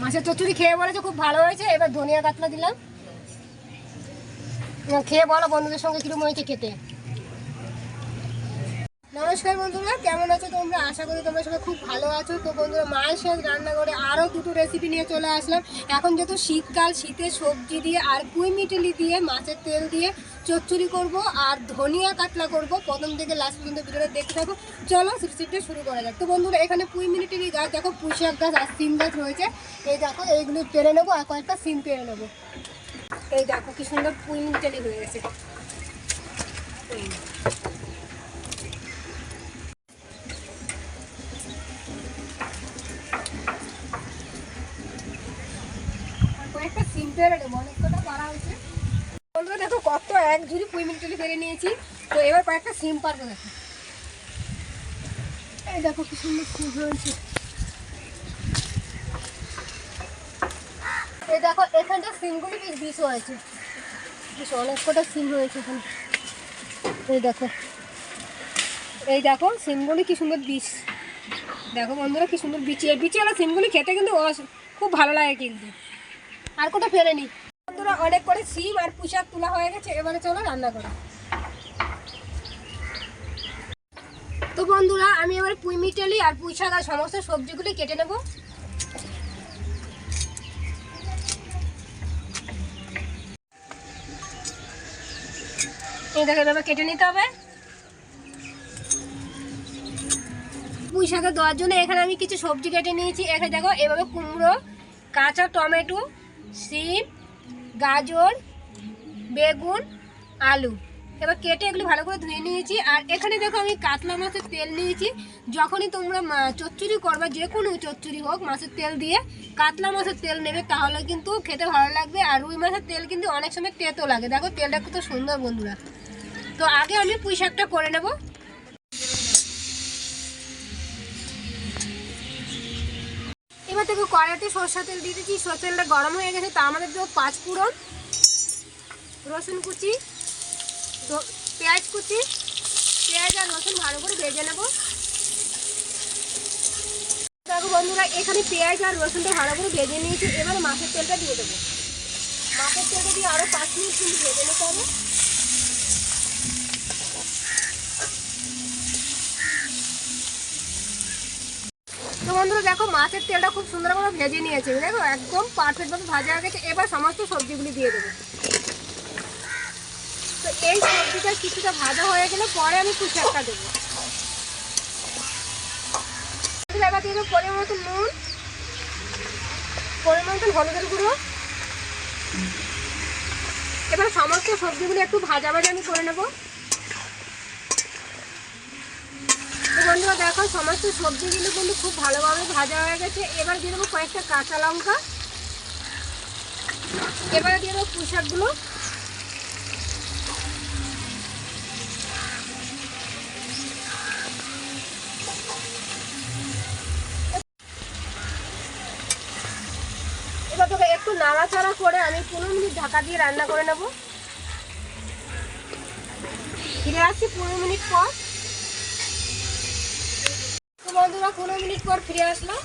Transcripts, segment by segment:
মাছের চচ্চড়ি খেয়ে বলেছে, খুব ভালো হয়েছে। এবার ধনিয়া কাতলা দিলাম। খেয়ে বলো বন্ধুদের সঙ্গে কীরকম হয়েছে খেতে। নমস্কার বন্ধুরা, কেমন আছো তোমরা? আশা করি তোমরা সবাই খুব ভালো আছো। তো বন্ধুরা মায়ের সাথে রান্না করে আরও দুটো রেসিপি নিয়ে চলে আসলাম। এখন যেহেতু শীতকাল, শীতে সবজি দিয়ে আর কুই মিটেলি দিয়ে, মাছের তেল দিয়ে চচ্চড়ি করব আর ধনিয়া কাতলা করব। প্রথম থেকে লাস্ট পর্যন্ত ভিডিওটা দেখতে থাকো। চলো রেসিপিটা শুরু করা যাক। তো বন্ধুরা, এখানে পুঁই মিনিটেরই গাছ, দেখো পুঁইশাক গাছ আর সিম গাছ রয়েছে। এই দেখো, এইগুলো পেরে নেব আর কয়েকটা সিম পেরে নেব। এই দেখো, কি সুন্দর পুঁই মিনিটেলি হয়ে গেছে এই। কয়েকটা সিম পেরে নেব অনেক কটা পারা হয়েছে বন্ধুরা দেখো কত এক ঝুড়ি পুঁই মিনিটলি পেরে নিয়েছি। তো এবার কয়েকটা সিম পারব দেখো। এই দেখো কি সুন্দর সিম হয়েছে এই দেখো, এখানটা সিমগুলি বেশ বিষ হয়েছে। বেশ অনেক কটা সিম হয়েছে এখানে। এই দেখো। এই দেখো, সিমগুলি কি সুন্দর বিষ। দেখো বন্ধুরা কি সুন্দর বিচি এই বিচি আলা সিমগুলি খেতে কিন্তু খুব ভালো লাগে কিন্তু। আর কোটা ফেরেনি বন্ধুরা, অনেক করে সিম আর পুষাক তোলা হয়ে গেছে, এবারে চলো রান্না করো। তো বন্ধুরা, আমি এবার পুঁই মিটালি আর পুঁই শাক আর সমস্ত সবজিগুলি কেটে নেব। এই দেখো এভাবে কেটে নিতে হবে। পুঁই শাকে দেওয়ার জন্য এখানে আমি কিছু সবজি কেটে নিয়েছি। এখানে দেখো, এভাবে কুমড়ো, কাঁচা টমেটো, সিম গাজর, বেগুন, আলু। এবার কেটে এগুলি ভালো করে ধুয়ে নিয়েছি। আর এখানে দেখো আমি কাতলা মাছের তেল নিয়েছি। যখনই তোমরা চচ্চড়ি করবে, যে কোনো চচ্চড়ি হোক মাছের তেল দিয়ে কাতলা মাছের তেল নেবে, তাহলে কিন্তু খেতে ভালো লাগবে। আর রুই মাছের তেল কিন্তু অনেক সময় তেতো লাগে। দেখো তেলটা কত সুন্দর বন্ধুরা। তো আগে আমি পুঁই শাকটা করে নেব। দেখো কড়াইতে সরষা তেল দিয়ে দিচ্ছি সরষা তেলটা গরম হয়ে গেছে তার মধ্যে দেবো পাঁচ ফোড়ন, রসুন কুচি পেঁয়াজ কুচি, পেঁয়াজ আর রসুন ভালো করে ভেজে নেব। দেখো বন্ধুরা, এখানে পেঁয়াজ আর রসুনটা ভালো করে ভেজে নিয়েছি, এবারে মাছের তেলটা দিয়ে দেবো। মাছের তেলটা দিয়ে আরও পাঁচ মিনিট কিন্তু ভেজে নিতে হবে। বন্ধুরা দেখো মাছের তেলটা খুব সুন্দরভাবে ভেজে নিয়েছে। দেখো একদম পারফেক্টভাবে ভাজা হয়ে গেছে। এবার সমস্ত সবজিগুলি দিয়ে দেবো। তো এই সবজিটা কিছুটা ভাজা হয়ে গেলে পরে আমি কুচারটা দেবো। দেবো মতো নুন, পরিমাণ গুঁড়ো। এবার সমস্ত সবজিগুলি একটু ভাজা ভাজা আমি করে নেব তো বন্ধুরা সমস্ত সবজিগুলো কিন্তু খুব ভালোভাবে ভাজা হয়ে গেছে। এবার দিয়ে দেবো কয়েকটা কাঁচা লঙ্কা। এবারে দিয়ে দেবো পুঁশাকগুলো এবার একটু নাড়াচাড়া করে আমি পনেরো মিনিট ঢাকা দিয়ে রান্না করে নেব। ফিরে আসছি পনেরো মিনিট পর। বন্ধুরা পনেরো মিনিট পর ফিরে আসলাম।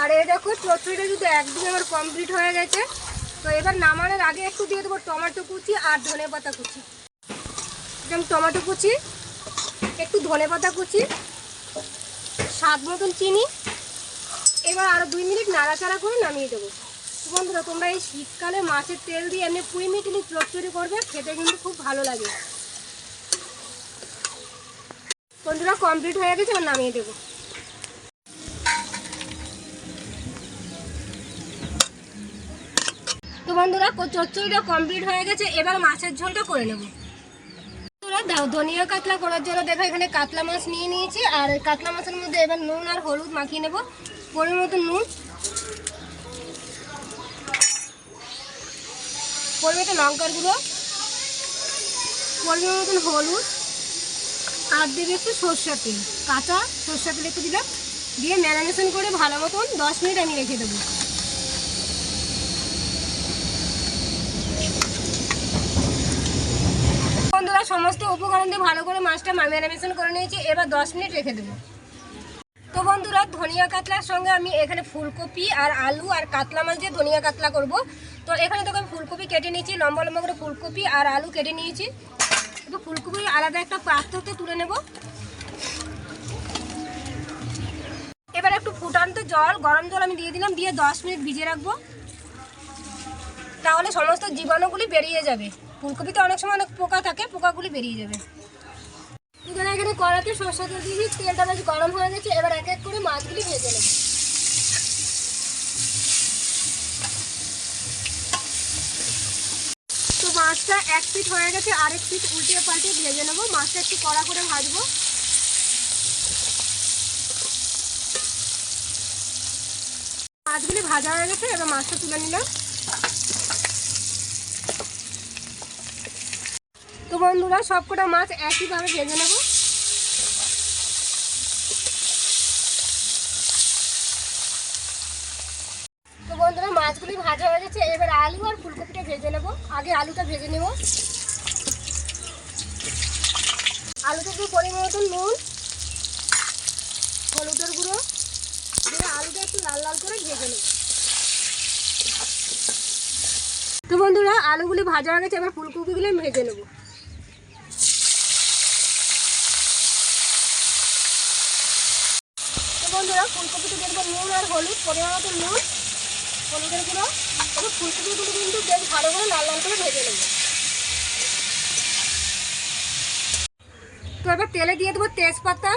আর এই দেখো, চচ্চড়িটা যদি একদিন আমার কমপ্লিট হয়ে গেছে। তো এবার নামানোর আগে একটু দিয়ে দেবো টমেটো কুচি আর ধনে পাতা কুচি। যেমন টমেটো কুচি, একটু ধনে পাতা কুচি, স্বাদ মতন চিনি। এবার আরও দুই মিনিট নাড়াচাড়া করে নামিয়ে দেবো। বন্ধুরা, তোমরা এই শীতকালে মাছের তেল দিয়ে এমনি কুড়ি মিনিট চচ্চড়ি করবে, খেতে কিন্তু খুব ভালো লাগে। বন্ধুরা কমপ্লিট হয়ে গেছে, এবার নামিয়ে দেবো। তো বন্ধুরা চচ্চড়িটা কমপ্লিট হয়ে গেছে, এবার মাছের ঝোলটা করে নেব। ধনিয়া কাতলা করার জন্য দেখো এখানে কাতলা মাছ নিয়ে নিয়েছি, আর কাতলা মাছের মধ্যে এবার নুন আর হলুদ মাখিয়ে নেব, পরিমাণ মতো নুন। পরিমাণ মতো লঙ্কার গুঁড়ো, পরিমাণ মতন হলুদ, আর দেবে একটু সর্ষের তেল, কাঁচা সর্ষের তেল একটু দিলাম, দিয়ে ম্যারিনেশন করে ভালো মতন দশ মিনিট আমি রেখে দেবো। বন্ধুরা, সমস্ত উপকরণ দিয়ে ভালো করে মাছটা ম্যারিনেশন করে নিয়েছি। এবার দশ মিনিট রেখে দেবো। তো বন্ধুরা, ধনিয়া কাতলার সঙ্গে আমি এখানে ফুলকপি আর আলু আর কাতলা মাছ দিয়ে ধনিয়া কাতলা করব। তো এখানে দেখো আমি ফুলকপি কেটে নিয়েছি, লম্বা লম্বা করে ফুলকপি আর আলু কেটে নিয়েছি। তো ফুলকপি আলাদা একটা পাত্রতে তুলে নেব। এবার একটু ফুটান্ত জল, গরম জল আমি দিয়ে দিলাম, দিয়ে দশ মিনিট ভিজিয়ে রাখব। তাহলে সমস্ত জীবাণুগুলি বেরিয়ে যাবে। ফুলকপিতে অনেক সময় অনেক পোকা থাকে, পোকাগুলি বেরিয়ে যাবে। এখানে এখানে কড়াতে তেল দিয়েছি, তেলটা বেশ গরম হয়ে গেছে, এবার এক এক করে মাছগুলি ভেজে নেব। তো মাছটা এক পিট হয়ে গেছে, আরেক পিট উল্টিয়ে পাল্টে ভেজে নেব। মাছটা একটু কড়া করে ভাজবো। মাছগুলি ভাজা হয়ে গেছে, এবার মাছটা তুলে নিলাম। বন্ধুরা, সবকটা মাছ একইভাবে ভেজে নেব। তো বন্ধুরা, মাছগুলি ভাজা হয়ে গেছে। এবার আলু আর ফুলকপিটা ভেজে নেব। আগে আলুটা ভেজে নেব। আলুতে একটু পরিমাণ মতন নুন, হলুদের গুঁড়ো, দিয়ে আলুটা একটু লাল লাল করে ভেজে নেব। তো বন্ধুরা, আলুগুলি ভাজা হয়ে গেছে। এবার ফুলকপিগুলো ভেজে নেব। বন্ধুরা, ফুলকপিতে দেখব নুন আর হলুদ, পরিমাণ মতো নুন, হলুদের গুঁড়ো। এবার ফুলকপিগুলো কিন্তু বেশ ভালো করে লাল লাল করে ভেজে নেব। তো এবার তেলে দিয়ে দেবো তেজপাতা,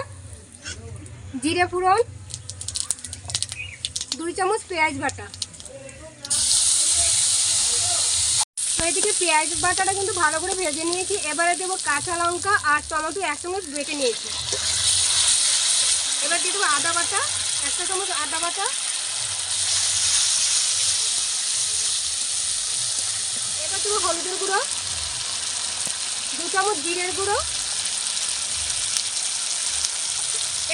জিরে ফোড়ন, দুই চামচ পেঁয়াজ বাটা। তো এদিকে পেঁয়াজ বাটাটা কিন্তু ভালো করে ভেজে নিয়েছি। এবারে দেবো কাঁচা লঙ্কা আর টমেটো এক চামচ বেটে নিয়েছি। এবার দিয়ে দেবো আদা বাটা, একটা চামচ আদা বাটা। এবার দেবো হলুদের গুঁড়ো, দু চামচ জিরের গুঁড়ো।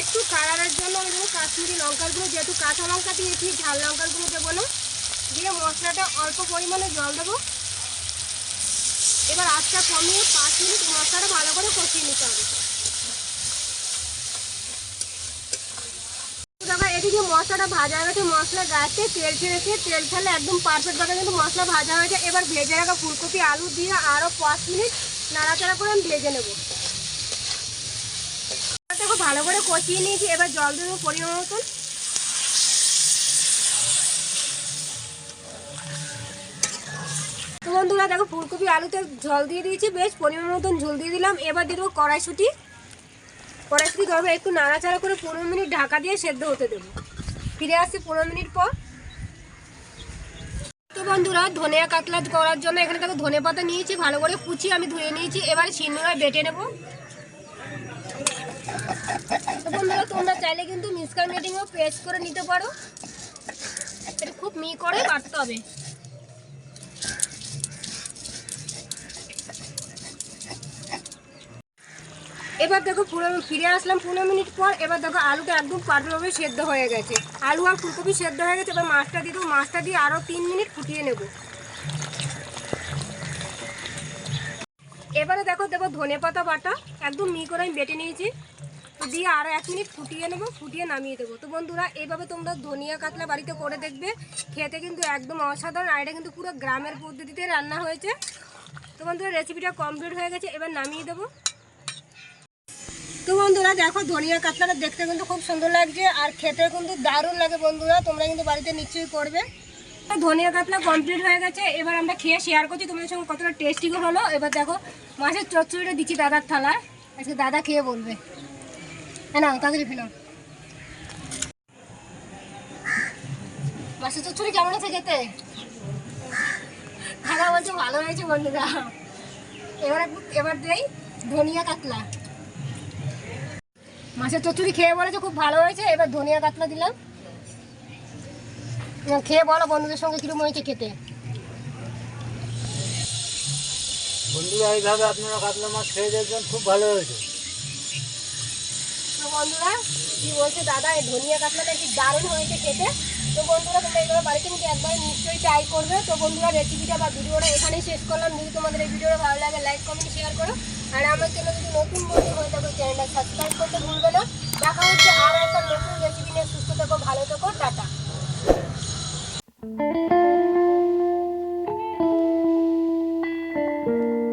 একটু কালারের জন্য আমি দেবো কাশ্মীরি লঙ্কার গুঁড়ো, যেহেতু কাঁচা লঙ্কা দিয়েছি, ঝাল লঙ্কার গুঁড়ো দেবো না। দিয়ে মশলাটা অল্প পরিমাণে জল দেবো। এবার আটটা কমিয়ে পাঁচ মিনিট মশলাটা ভালো করে কষিয়ে নিতে হবে দেখো এদিকে মশলাটা ভাজা হয়ে গেছে, মশলা গাছে তেল ছেড়েছে, তেল ফেলে একদম পারফেক্টভাবে কিন্তু মশলা ভাজা হয়েছে। এবার ভেজে রাখা ফুলকপি, আলু দিয়ে আরও পাঁচ মিনিট নাড়াচাড়া করে আমি ভেজে নেব। দেখো ভালো করে কষিয়ে নিয়েছি, এবার জল দেবো পরিমাণ মতন। বন্ধুরা, দেখো ফুলকপি, আলুতে জল দিয়ে দিয়েছি, বেশ পরিমাণ মতন ঝোল দিয়ে দিলাম। এবার দিয়ে দেবো কড়াইশুটি। কড়াইশুটি করবে একটু নাড়াচাড়া করে পনেরো মিনিট ঢাকা দিয়ে সেদ্ধ হতে দেবো। ফিরে আসছি পনেরো মিনিট পর। তো বন্ধুরা, ধনিয়া কাতলা করার জন্য এখানে দেখো ধনে পাতা নিয়েছি, ভালো করে কুচি আমি ধুয়ে নিয়েছি। এবারে শিলনোড়ায় বেটে নেব। বন্ধুরা, তোমরা চাইলে কিন্তু মিসকার মেটিংও পেস্ট করে নিতে পারো। এটা খুব মি করে কাটতে হবে। এবার দেখো পুরো ফিরে আসলাম, পনেরো মিনিট পর এবার দেখো আলুটা একদম পারফেক্টভাবে সেদ্ধ হয়ে গেছে। আলু আর ফুলকপি সেদ্ধ হয়ে গেছে, এবার মাছটা দিয়ে দেবো। মাছটা দিয়ে আরও তিন মিনিট ফুটিয়ে নেব। এবারে দেখো, দেবো ধনে পাতা বাটা। একদম মি করে আমি বেটে নিয়েছি। দিয়ে আরও এক মিনিট ফুটিয়ে নেব, ফুটিয়ে নামিয়ে দেবো। তো বন্ধুরা, এইভাবে তোমরা ধনিয়া কাতলা বাড়িতে করে দেখবে। খেতে কিন্তু একদম অসাধারণ। আর এটা কিন্তু পুরো গ্রামের পদ্ধতিতে রান্না হয়েছে। তো বন্ধুরা রেসিপিটা কমপ্লিট হয়ে গেছে। এবার নামিয়ে দেবো। তো বন্ধুরা, দেখো ধনিয়া কাতলাটা দেখতে কিন্তু খুব সুন্দর লাগছে আর খেতে কিন্তু দারুণ লাগে বন্ধুরা, তোমরা কিন্তু বাড়িতে নিশ্চয়ই করবে। ধনিয়া কাতলা কমপ্লিট হয়ে গেছে, এবার আমরা খেয়ে শেয়ার করছি, তোমাদের সঙ্গে কতটা টেস্টি হলো। এবার দেখো, মাছের চচ্চড়িটা দিচ্ছি দাদার থালায়। আজকে দাদা খেয়ে বলবে। হ্যাঁ না তাড়াতাড়ি ফেলো মাছের চচ্চড়ি কেমন আছে খেতে? দাদা বলছে ভালো হয়েছে বন্ধুরা। এবার এবার দেই ধনিয়া কাতলা। মাছের চচ্চড়ি খেয়ে বলেছে খুব ভালো হয়েছে এবার ধনিয়া কাতলা দিলাম। খেয়ে বলো বন্ধুদের সঙ্গে কীরকম হয়েছে খেতে। বন্ধুরা এইভাবে আপনারা কাতলা মাছ খেয়ে দেখবেন খুব ভালো হয়েছে। তো বন্ধুরা কি বলছে দাদা এই ধনিয়া কাতলাটা কি দারুণ হয়েছে খেতে। তো বন্ধুরা তোমরা এইভাবে বাড়িতে কিন্তু একবার নিশ্চয়ই ট্রাই করবে। তো বন্ধুরা রেসিপিটা বা ভিডিওটা এখানেই শেষ করলাম। যদি তোমাদের এই ভিডিওটা ভালো লাগে লাইক কমেন্ট শেয়ার করো। আর আমার চ্যানেল যদি নতুন বন্ধু হয়ে থাকো চ্যানেলটা সাবস্ক্রাইব করতে ভুলবে না। দেখা হচ্ছে আর একটা নতুন রেসিপি নিয়ে। সুস্থ থাকো, ভালো থেকো, টাটা।